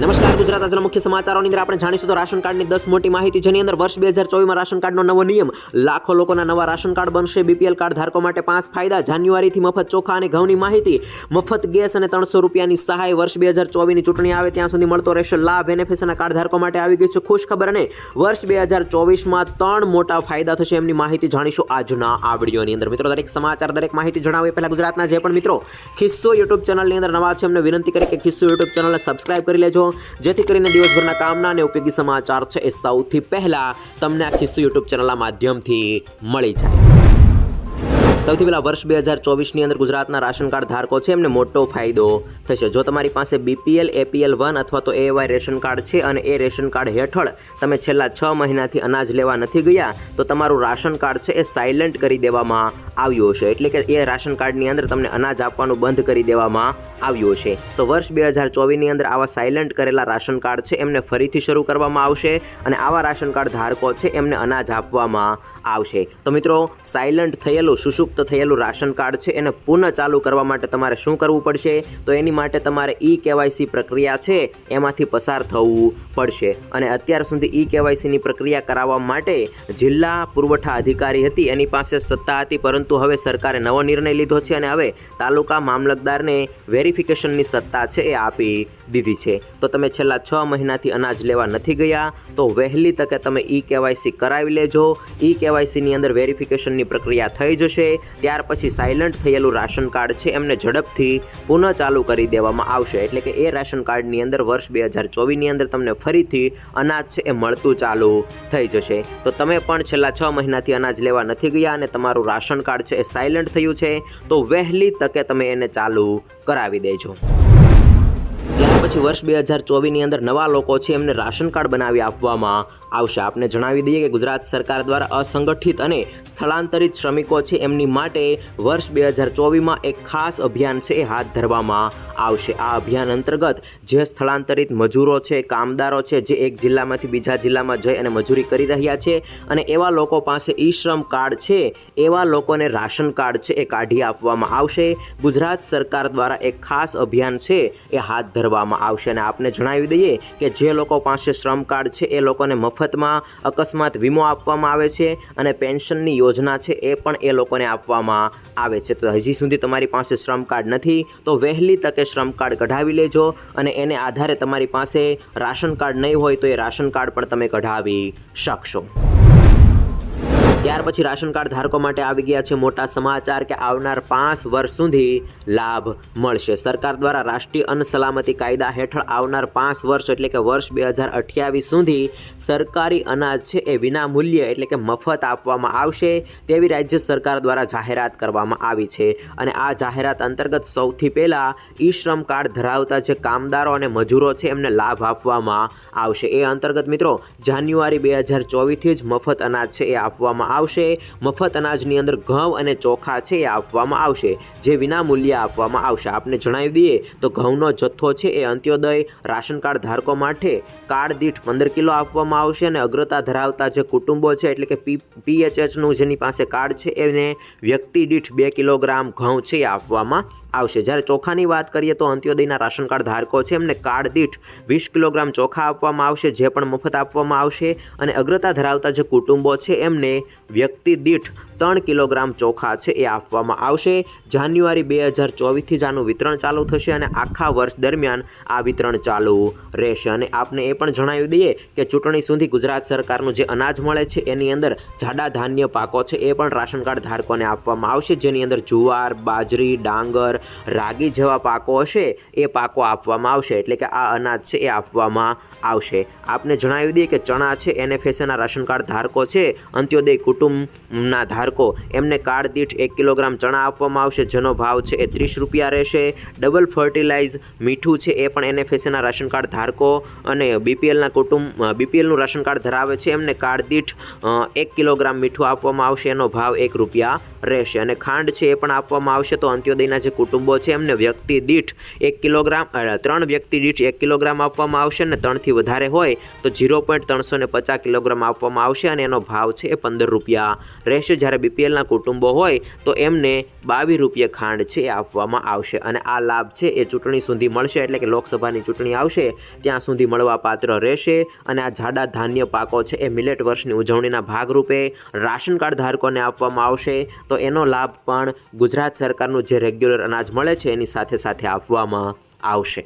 નમસ્કાર, ગુજરાત આજના મુખ્ય સમાચારોની અંદર આપણે જાણીશું તો રાશન કાર્ડની દસ મોટી માહિતી, જેની અંદર વર્ષ બે હજાર ચોવીસમાં રાશન કાર્ડનો નવો નિયમ. લાખો લોકોના નવા રાશન કાર્ડ બનશે. બીપીએલ કાર્ડ ધારકો માટે પાંચ ફાયદા. જાન્યુઆરીથી મફત ચોખા અને ઘઉંની માહિતી. મફત ગેસ અને ત્રણસો રૂપિયાની સહાય વર્ષ બે હજાર ચોવીસની ચૂંટણી આવે ત્યાં સુધી મળતો રહેશે લાભ. બેનિફિશના કાર્ડ ધારકો માટે આવી ગઈ છે ખુશ ખબર અને વર્ષ બે હજાર ચોવીસમાં ત્રણ મોટા ફાયદા થશે એમની માહિતી જાણીશું આજના આ વિડીયોની અંદર. મિત્રો, દરેક સમાચાર, દરેક માહિતી જણાવીએ. પહેલાં ગુજરાતના જે પણ મિત્રો, ખિસ્સો યુટ્યુબ ચેનલની અંદર નવા છે, એમને વિનંતી કરી કે ખિસ્સો યુટ્યુબ ચેનલને સબસ્ક્રાઇબ કરી લેજો. જેથી કરીને દિવસભરના કામના અને ઉપયોગી સમાચાર છે એ સૌથી પહેલાં તમને આ ખિસ્સો યુટ્યુબ ચેનલના માધ્યમથી મળી જાય. સૌથી પહેલાં વર્ષ બે હજાર ચોવીસની અંદર ગુજરાતના રાશન કાર્ડ ધારકો છે, એમને મોટો ફાયદો થશે. જો તમારી પાસે બીપીએલ એપીએલ વન અથવા તો એવાય રેશન કાર્ડ છે અને એ રેશન કાર્ડ હેઠળ તમે છેલ્લા છ મહિનાથી અનાજ લેવા નથી ગયા, તો તમારું રાશન કાર્ડ છે એ સાયલન્ટ કરી દેવામાં આવ્યું હશે. એટલે કે એ રાશન કાર્ડની અંદર તમને અનાજ આપવાનું બંધ કરી દેવામાં આવ્યું છે તો વર્ષ બે હજાર ચોવીસની અંદર આવા સાયલન્ટ કરેલા રાશન કાર્ડ છે, એમને ફરીથી શરૂ કરવામાં આવશે અને આવા રાશન કાર્ડ ધારકો છે, એમને અનાજ આપવામાં આવશે. તો મિત્રો સાયલન્ટ થયેલું સુષુપ્ત થયેલું રાશન કાર્ડ છે, એને પુનઃ ચાલુ કરવા માટે તમારે શું કરવું પડશે? તો એની માટે તમારે ઈ કેવાયસી પ્રક્રિયા છે, એમાંથી પસાર થવું પડશે. અને અત્યાર સુધી ઈ કેવાયસીની પ્રક્રિયા કરાવવા માટે જિલ્લા પુરવઠા અધિકારી હતી, એની પાસે સત્તા હતી, પરંતુ હવે સરકારે નવો નિર્ણય લીધો છે અને હવે તાલુકા મામલતદારને વેરિફિકેશનની સત્તા છે એ આપી દીધી છે. તો તમે છેલ્લા છ મહિનાથી અનાજ લેવા નથી ગયા, તો વહેલી તકે તમે ઈ કેવાયસી કરાવી લેજો. ઈ કેવાયસીની અંદર વેરિફિકેશનની પ્રક્રિયા થઈ જશે ત્યાર પછી સાયલન્ટ થયેલું રાશન કાર્ડ છે, એમને ઝડપથી પુનઃ ચાલુ કરી દેવામાં આવશે. એટલે કે એ રાશન કાર્ડની અંદર વર્ષ બે હજાર ચોવીસની અંદર તમને ફરીથી અનાજ છે, એ મળતું ચાલુ થઈ જશે. તો તમે પણ છેલ્લા છ મહિનાથી અનાજ લેવા નથી ગયા અને તમારું રાશન કાર્ડ છે, એ સાયલન્ટ થયું છે, તો વહેલી તકે તમે એને ચાલુ કરાવી દેજો. પછી વર્ષ બે હજાર ચોવીસની અંદર નવા લોકો છે એમને રાશન કાર્ડ બનાવી આપવામાં આવશે. આપને જણાવી દઈએ કે ગુજરાત સરકાર દ્વારા અસંગઠિત અને સ્થળાંતરિત શ્રમિકો છે, એમની માટે વર્ષ બે હજાર ચોવીસમાં એક ખાસ અભિયાન છે, એ હાથ ધરવામાં આવશે. આ અભિયાન અંતર્ગત જે સ્થળાંતરિત મજૂરો છે, કામદારો છે, જે એક જિલ્લામાંથી બીજા જિલ્લામાં જઈ અને મજૂરી કરી રહ્યા છે અને એવા લોકો પાસે ઈ શ્રમ કાર્ડ છે, એવા લોકોને રાશન કાર્ડ છે એ કાઢી આપવામાં આવશે. ગુજરાત સરકાર દ્વારા એક ખાસ અભિયાન છે એ હાથ ધરવામાં આવશે અને આપને જણાવી દઈએ કે જે લોકો પાસે શ્રમ કાર્ડ છે એ લોકોને મફતમાં અકસ્માત વીમો આપવામાં આવે છે અને પેન્શનની યોજના છે એ પણ એ લોકોને આપવામાં આવે છે. તો હજી સુધી તમારી પાસે શ્રમ કાર્ડ નથી, તો વહેલી તકે શ્રમ કાર્ડ કઢાવી લેજો અને એને આધારે તમારી પાસે રાશન કાર્ડ નહીં હોય તો એ રાશન કાર્ડ પણ તમે કઢાવી શકશો. ત્યાર પછી રાશન કાર્ડ ધારકો માટે આવી ગયા છે મોટા સમાચાર કે આવનાર પાંચ વર્ષ સુધી લાભ મળશે. સરકાર દ્વારા રાષ્ટ્રીય અન્ન સલામતી કાયદા હેઠળ આવનાર પાંચ વર્ષ એટલે કે વર્ષ બે હજાર અઠ્યાવીસ સુધી સરકારી અનાજ છે એ વિના મૂલ્યે એટલે કે મફત આપવામાં આવશે તેવી રાજ્ય સરકાર દ્વારા જાહેરાત કરવામાં આવી છે. અને આ જાહેરાત અંતર્ગત સૌથી પહેલાં ઈ શ્રમ કાર્ડ ધરાવતા જે કામદારો અને મજૂરો છે એમને લાભ આપવામાં આવશે. એ અંતર્ગત મિત્રો, જાન્યુઆરી બે હજાર ચોવીસથી જ મફત અનાજ છે એ આપવામાં આવશે. મફત અનાજની અંદર ઘઉં અને ચોખા છે એ આપવામાં આવશે, જે વિના મૂલ્યે આપવામાં આવશે. આપને જણાવી દઈએ તો ઘઉંનો જથ્થો છે એ અંત્યોદય રાશન કાર્ડ ધારકો માટે કાર્ડ દીઠ પંદર કિલો આપવામાં આવશે અને અગ્રતા ધરાવતા જે કુટુંબો છે, એટલે કે પી પીએચએચનું જેની પાસે કાર્ડ છે, એને વ્યક્તિ દીઠ બે કિલોગ્રામ ઘઉં છે એ આપવામાં આવશે. જ્યારે ચોખાની વાત કરીએ તો અંત્યોદયના રાશન કાર્ડ ધારકો છે. એમને કાર્ડ દીઠ વીસ કિલોગ્રામ ચોખા આપવામાં આવશે, જે પણ મફત આપવામાં આવશે. અને અગ્રતા ધરાવતા જે કુટુંબો છે, એમને વ્યક્તિ દીઠ ત્રણ કિલોગ્રામ ચોખા છે, એ આપવામાં આવશે. જાન્યુઆરી બે હજાર ચોવીસથી જ આનું વિતરણ ચાલુ થશે અને આખા વર્ષ દરમિયાન આ વિતરણ ચાલુ રહેશે. અને આપને એ પણ જણાવી દઈએ કે ચૂંટણી સુધી ગુજરાત સરકારનું જે અનાજ મળે છે, એની અંદર જાડા ધાન્ય પાકો છે, એ પણ રાશન કાર્ડ ધારકોને આપવામાં આવશે. જેની અંદર જુવાર, બાજરી, ડાંગર રાગી જેવા પાકો હશે, એ પાકો આપવામાં આવશે. એટલે કે આ અનાજ છે એ આપવામાં આવશે. આપને જણાવી દઈએ કે ચણા છે એનએફએસએના રાશન કાર્ડ ધારકો છે, અંત્યોદય કુટુંબના ધારકો. એમને કાર્ડ દીઠ એક કિલોગ્રામ ચણા આપવામાં આવશે, જેનો ભાવ છે એ ત્રીસ રૂપિયા રહેશે. ડબલ ફર્ટિલાઇઝ મીઠું છે, એ પણ એનએફએસએના રાશન કાર્ડ ધારકો અને બીપીએલના કુટુંબ, બીપીએલનું રાશન કાર્ડ ધરાવે છે. એમને કાર્ડ દીઠ એક કિલોગ્રામ મીઠું આપવામાં આવશે, એનો ભાવ એક રૂપિયા રહેશે અને ખાંડ છે એ પણ આપવામાં આવશે. તો અંત્યોદયના જે કુટુંબો છે, એમને વ્યક્તિ દીઠ એક કિલોગ્રામ ત્રણ વ્યક્તિ દીઠ એક કિલોગ્રામ આપવામાં આવશે અને ત્રણથી વધારે હોય તો ઝીરો પોઈન્ટ ત્રણસો ને પચાસ કિલોગ્રામ આપવામાં આવશે અને એનો ભાવ છે એ પંદર રૂપિયા રહેશે. જ્યારે બીપીએલના કુટુંબો હોય તો એમને બાવીસ રૂપિયા ખાંડ છે એ આપવામાં આવશે અને આ લાભ છે એ ચૂંટણી સુધી મળશે. એટલે કે લોકસભાની ચૂંટણી આવશે, ત્યાં સુધી મળવા પાત્ર રહેશે અને આ જાડા ધાન્ય પાકો છે એ મિલેટ વર્ષની ઉજવણીના ભાગરૂપે રાશન કાર્ડ ધારકોને આપવામાં આવશે. તો એનો લાભ પણ ગુજરાત સરકારનું જે રેગ્યુલર અનાજ મળે છે, એની સાથે સાથે આપવામાં આવશે.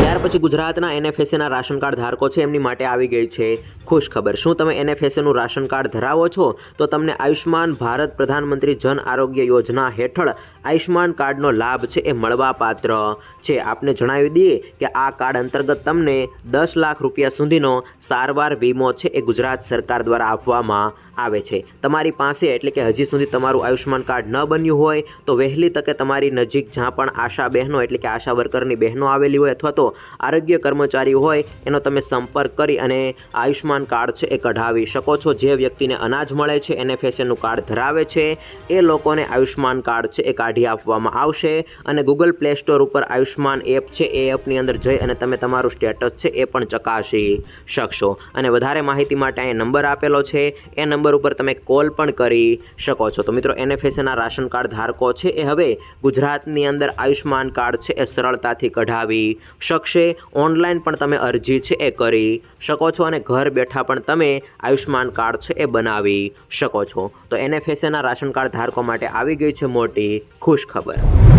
ત્યાર પછી ગુજરાતના એનએફએસએના રાશન કાર્ડ ધારકો છે, એમની માટે આવી ગઈ છે ખુશ ખબર શું તમે એનએફએસએનું રાશન કાર્ડ ધરાવો છો? તો તમને આયુષ્માન ભારત પ્રધાનમંત્રી જન આરોગ્ય યોજના હેઠળ આયુષ્માન કાર્ડનો લાભ છે એ મળવાપાત્ર છે. આપને જણાવી દઈએ કે આ કાર્ડ અંતર્ગત તમને દસ લાખ રૂપિયા સુધીનો સારવાર વીમો છે એ ગુજરાત સરકાર દ્વારા આપવામાં આવે છે. તમારી પાસે એટલે કે હજી સુધી તમારું આયુષ્માન કાર્ડ ન બન્યું હોય તો વહેલી તકે તમારી નજીક જ્યાં પણ આશા બહેનો એટલે કે આશા વર્કરની બહેનો આવેલી હોય અથવા તો આરોગ્ય કર્મચારી હોય એનો તમે સંપર્ક કરી અને આયુષ્માન કાર્ડ છે, એ કઢાવી શકો છો. જે વ્યક્તિને અનાજ મળે છે એનએફએસએનું કાર્ડ ધરાવે છે, એ લોકોને આયુષ્યમાન કાર્ડ છે, એ કાઢી આપવામાં આવશે. અને ગૂગલ પ્લે સ્ટોર ઉપર આયુષ્યમાન એપ છે, એ એપની અંદર જઈ અને તમે તમારું સ્ટેટસ છે, એ પણ ચકાસી શકશો. અને વધારે માહિતી માટે અહીં નંબર આપેલો છે, એ નંબર ઉપર તમે કોલ પણ કરી શકો છો. તો મિત્રો એનએફએસએના રાશન કાર્ડ ધારકો છે, એ હવે ગુજરાતની અંદર આયુષ્યમાન કાર્ડ છે, એ સરળતાથી કઢાવી શકશે. ઓનલાઈન પણ તમે અરજી છે, એ કરી શકો છો. અને ઘર બેઠા પણ તમે આયુષ્માન કાર્ડ છે એ બનાવી શકો છો. તો એનએફએસએના રાશન કાર્ડ ધારકો માટે આવી ગઈ છે મોટી ખુશ ખબર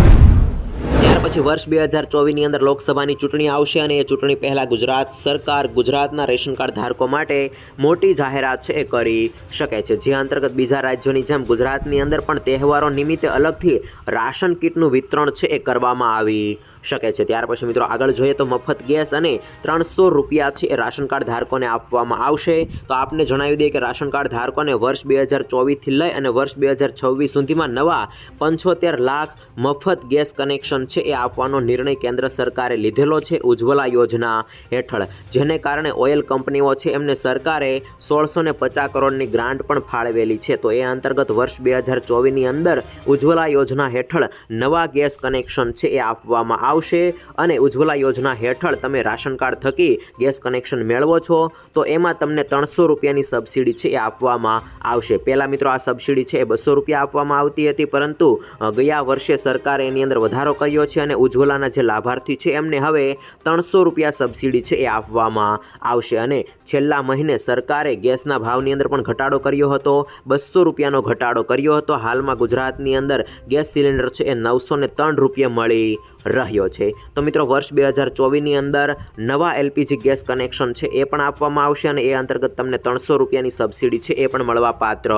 પછી વર્ષ બે હજાર ચોવીસની અંદર લોકસભાની ચૂંટણી આવશે અને એ ચૂંટણી પહેલાં ગુજરાત સરકાર ગુજરાતના રેશન કાર્ડ ધારકો માટે મોટી જાહેરાત છે એ કરી શકે છે. જે અંતર્ગત બીજા રાજ્યોની જેમ ગુજરાતની અંદર પણ તહેવારો નિમિત્તે અલગથી રાશન કીટનું વિતરણ છે એ કરવામાં આવી શકે છે. ત્યાર પછી મિત્રો આગળ જોઈએ તો મફત ગેસ અને ત્રણસો રૂપિયા છે એ રાશન કાર્ડ ધારકોને આપવામાં આવશે. તો આપને જણાવી દઈએ કે રાશન કાર્ડ ધારકોને વર્ષ બે હજાર ચોવીસથી લઈ અને વર્ષ બે હજાર છવ્વીસ સુધીમાં નવા પંચોતેર લાખ મફત ગેસ કનેક્શન છે એ આપવાનો નિર્ણય કેન્દ્ર સરકારે લીધેલો છે ઉજ્જવલા યોજના હેઠળ, જેને કારણે ઓઇલ કંપનીઓ છે એમને સરકારે સોળસો ને પચાસ કરોડની ગ્રાન્ટ પણ ફાળવેલી છે. તો એ અંતર્ગત વર્ષ બે હજાર ચોવીસની અંદર ઉજ્જવલા યોજના હેઠળ નવા ગેસ કનેક્શન છે એ આપવામાં આવશે અને ઉજ્જવલા યોજના હેઠળ તમે રાશન કાર્ડ થકી ગેસ કનેક્શન મેળવો છો, તો એમાં તમને ત્રણસો રૂપિયાની સબસિડી છે એ આપવામાં આવશે. પહેલાં મિત્રો આ સબસિડી છે એ બસો રૂપિયા આપવામાં આવતી હતી, પરંતુ ગયા વર્ષે સરકારે એની અંદર વધારો કર્યો છે અને ઉજ્જવલાના જે લાભાર્થી છે, એમને હવે ત્રણસો રૂપિયા સબસિડી છે એ આપવામાં આવશે. અને છેલ્લા મહિને સરકારે ગેસના ભાવની અંદર પણ ઘટાડો કર્યો હતો. બસો રૂપિયાનો ઘટાડો કર્યો હતો. હાલમાં ગુજરાતની અંદર ગેસ સિલિન્ડર છે એ નવસો ત્રણ રૂપિયા મળી રહ્યો છે. તો મિત્રો, વર્ષ બે હજાર ચોવીસની અંદર નવા એલપીજી ગેસ કનેક્શન છે એ પણ આપવામાં આવશે અને એ અંતર્ગત તમને ત્રણસો રૂપિયાની સબસિડી છે એ પણ મળવા પાત્ર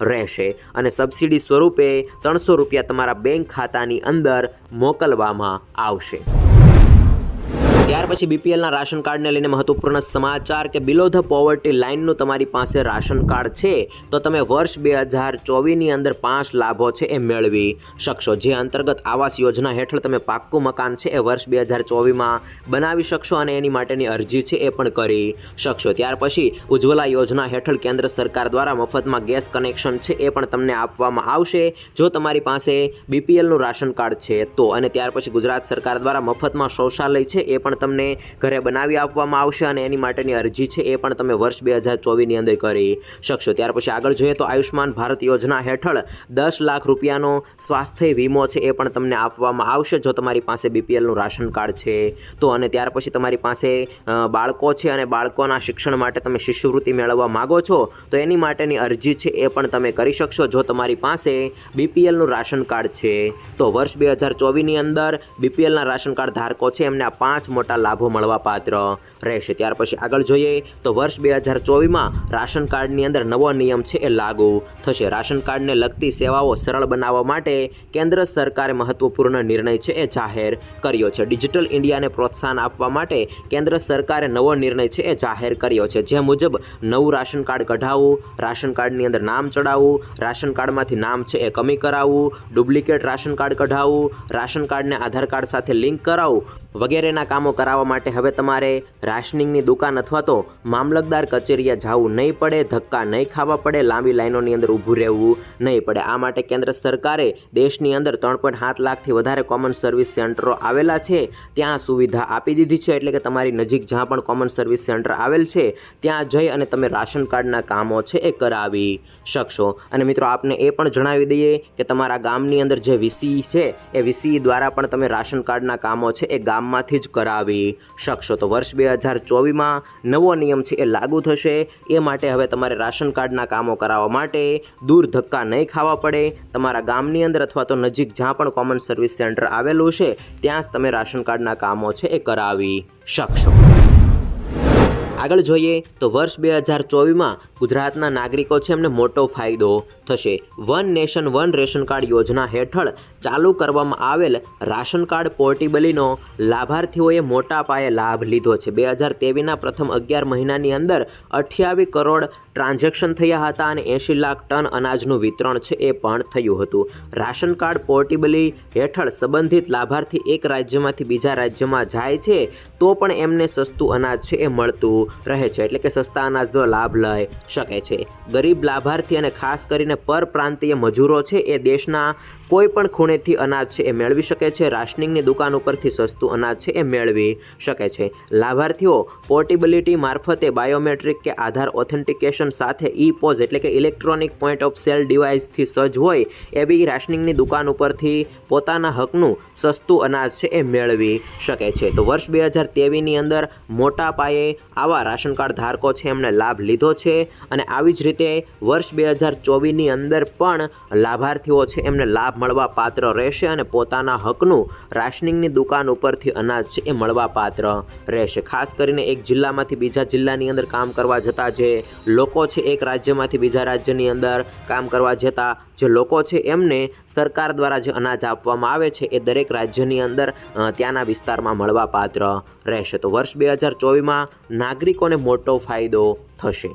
રહેશે. અને સબસિડી સ્વરૂપે ત્રણસો રૂપિયા તમારા બેંક ખાતાની અંદર મોકલવામાં આવશે. ત્યાર પછી બીપીએલના રાશન કાર્ડને લઈને મહત્વપૂર્ણ સમાચાર કે બિલો ધ પોવર્ટી લાઇનનું તમારી પાસે રાશન કાર્ડ છે, તો તમે વર્ષ બે હજાર ચોવીસની અંદર પાંચ લાભો છે એ મેળવી શકશો. જે અંતર્ગત આવાસ યોજના હેઠળ તમે પાક્કું મકાન છે એ વર્ષ બે હજાર ચોવીસમાં બનાવી શકશો અને એની માટેની અરજી છે એ પણ કરી શકશો. ત્યાર પછી ઉજ્જવલા યોજના હેઠળ કેન્દ્ર સરકાર દ્વારા મફતમાં ગેસ કનેક્શન છે એ પણ તમને આપવામાં આવશે, જો તમારી પાસે બીપીએલનું રાશન કાર્ડ છે તો. અને ત્યાર પછી ગુજરાત સરકાર દ્વારા મફતમાં શૌચાલય છે એ પણ તમને ઘરે બનાવી આપવામાં આવશે અને એની માટેની અરજી છે એ પણ તમે વર્ષ બે હજાર ચોવીસની અંદર કરી શકશો. ત્યાર પછી આગળ જોઈએ તો આયુષ્યમાન ભારત યોજના હેઠળ દસ લાખ રૂપિયાનો સ્વાસ્થ્ય વીમો છે એ પણ તમને આપવામાં આવશે. જો તમારી પાસે બીપીએલનું રાશન કાર્ડ છે તો અને ત્યાર પછી તમારી પાસે બાળકો છે અને બાળકોના શિક્ષણ માટે તમે શિષ્યવૃત્તિ મેળવવા માગો છો તો એની માટેની અરજી છે એ પણ તમે કરી શકશો. જો તમારી પાસે બીપીએલનું રાશન કાર્ડ છે તો વર્ષ બે હજાર ચોવીસની અંદર બીપીએલના રાશન કાર્ડ ધારકો છે એમને આ પાંચ મોટા લાભો મળવા પાત્ર રહેશે. ત્યાર પછી આગળ જોઈએ તો વર્ષ બે હજાર ચોવીસમાં રાશન કાર્ડની અંદર નવો નિયમ છે એ લાગુ થશે. રાશન કાર્ડને લગતી સેવાઓ સરળ બનાવવા માટે કેન્દ્ર સરકારે મહત્વપૂર્ણ નિર્ણય છે એ જાહેર કર્યો છે. ડિજિટલ ઇન્ડિયાને પ્રોત્સાહન આપવા માટે કેન્દ્ર સરકારે નવો નિર્ણય છે એ જાહેર કર્યો છે. જે મુજબ નવું રાશન કાર્ડ કઢાવવું, રાશન કાર્ડની અંદર નામ ચડાવવું, રાશન કાર્ડમાંથી નામ છે એ કમી કરાવવું, ડુપ્લિકેટ રાશન કાર્ડ કઢાવવું, રાશન કાર્ડને આધાર કાર્ડ સાથે લિંક કરાવવું વગેરેના કામો કરાવવા માટે હવે તમારે રાશનિંગની દુકાન અથવા તો મામલતદાર કચેરીએ જવું નહીં પડે, ધક્કા નહીં ખાવા પડે, લાંબી લાઈનોની અંદર ઊભું રહેવું નહીં પડે. આ માટે કેન્દ્ર સરકારે દેશની અંદર ત્રણ પોઈન્ટ સાત લાખથી વધારે કોમન સર્વિસ સેન્ટરો આવેલા છે. ત્યાં સુવિધા આપી દીધી છે, એટલે કે તમારી નજીક જ્યાં પણ કોમન સર્વિસ સેન્ટર આવેલ છે, ત્યાં જઈ અને તમે રાશન કાર્ડના કામો છે એ કરાવી શકશો. અને મિત્રો, આપને એ પણ જણાવી દઈએ કે તમારા ગામની અંદર જે વીસી છે, એ વીસી દ્વારા પણ તમે રાશન કાર્ડના કામો છે એ ગામમાંથી જ કરાવી. શકશો તો વર્ષ બે હજાર ચોવીસમાં નવો નિયમ છે એ લાગુ થશે. એ માટે હવે તમારે રાશન કાર્ડના કામો કરાવવા માટે દૂર ધક્કા નહીં ખાવા પડે. તમારા ગામની અંદર અથવા તો નજીક જ્યાં પણ કોમન સર્વિસ સેન્ટર આવેલું છે, ત્યાં જ તમે રાશન કાર્ડના કામો છે એ કરાવી શકશો. આગળ જોઈએ તો વર્ષ બે હજાર ચોવીસમાં ગુજરાતના નાગરિકો છે એમને મોટો ફાયદો થશે. One nation, one ration card યોજના હેઠળ ચાલુ કરવામાં આવેલ રાશન કાર્ડ પોર્ટેબલીનો લાભાર્થીઓએ મોટા પાયે લાભ લીધો છે. બે હજાર તેવીસના પ્રથમ અગિયાર મહિનાની અંદર અઠ્યાવીસ કરોડ ટ્રાન્ઝેક્શન થયા હતા અને એંશી લાખ ટન અનાજનું વિતરણ છે એ પણ થયું હતું. રાશન કાર્ડ પોર્ટેબલી હેઠળ સંબંધિત લાભાર્થી એક રાજ્યમાંથી બીજા રાજ્યમાં જાય છે, તો પણ એમને સસ્તું અનાજ છે એ મળતું રહે છે, એટલે કે સસ્તા અનાજનો લાભ લઈ શકે છે. ગરીબ લાભાર્થી અને ખાસ કરીને પરપ્રાંતીય મજૂરો છે એ દેશના કોઈ પણ ખૂણેથી અનાજ છે એ મેળવી શકે છે, રાશનિંગની દુકાન ઉપરથી સસ્તું અનાજ છે એ મેળવી શકે છે. લાભાર્થીઓ પોર્ટેબિલિટી મારફતે બાયોમેટ્રિક કે આધાર ઓથેન્ટિકેશન સાથે ઈ પોઝ એટલે કે ઇલેક્ટ્રોનિક પોઈન્ટ ઓફ સેલ ડિવાઇસથી સજ્જ હોય એવી રાશનિંગની દુકાન ઉપરથી પોતાના હકનું સસ્તું અનાજ છે એ મેળવી શકે છે. તો વર્ષ બે હજાર તેવીસની અંદર મોટા પાયે આવા રાશન કાર્ડ ધારકો છે એમણે લાભ લીધો છે અને આવી જ રીતે વર્ષ બે હજાર ચોવીસની અંદર પણ લાભાર્થીઓ છે એમને લાભ મળવા પાત્ર રહેશે અને પોતાના હકનું રાશનિંગની દુકાન ઉપરથી અનાજ છે એ મળવા પાત્ર રહેશે. ખાસ કરીને એક જિલ્લામાંથી બીજા જિલ્લાની અંદર કામ કરવા જતા જે લોકો છે એક રાજ્યમાંથી બીજા રાજ્યની અંદર કામ કરવા જતા જે લોકો છે એમને સરકાર દ્વારા જે અનાજ આપવામાં આવે છે એ દરેક રાજ્યની અંદર ત્યાંના વિસ્તારમાં મળવા પાત્ર રહેશે. તો વર્ષ બે હજાર ચોવીસમાં નાગરિકોને મોટો ફાયદો થશે.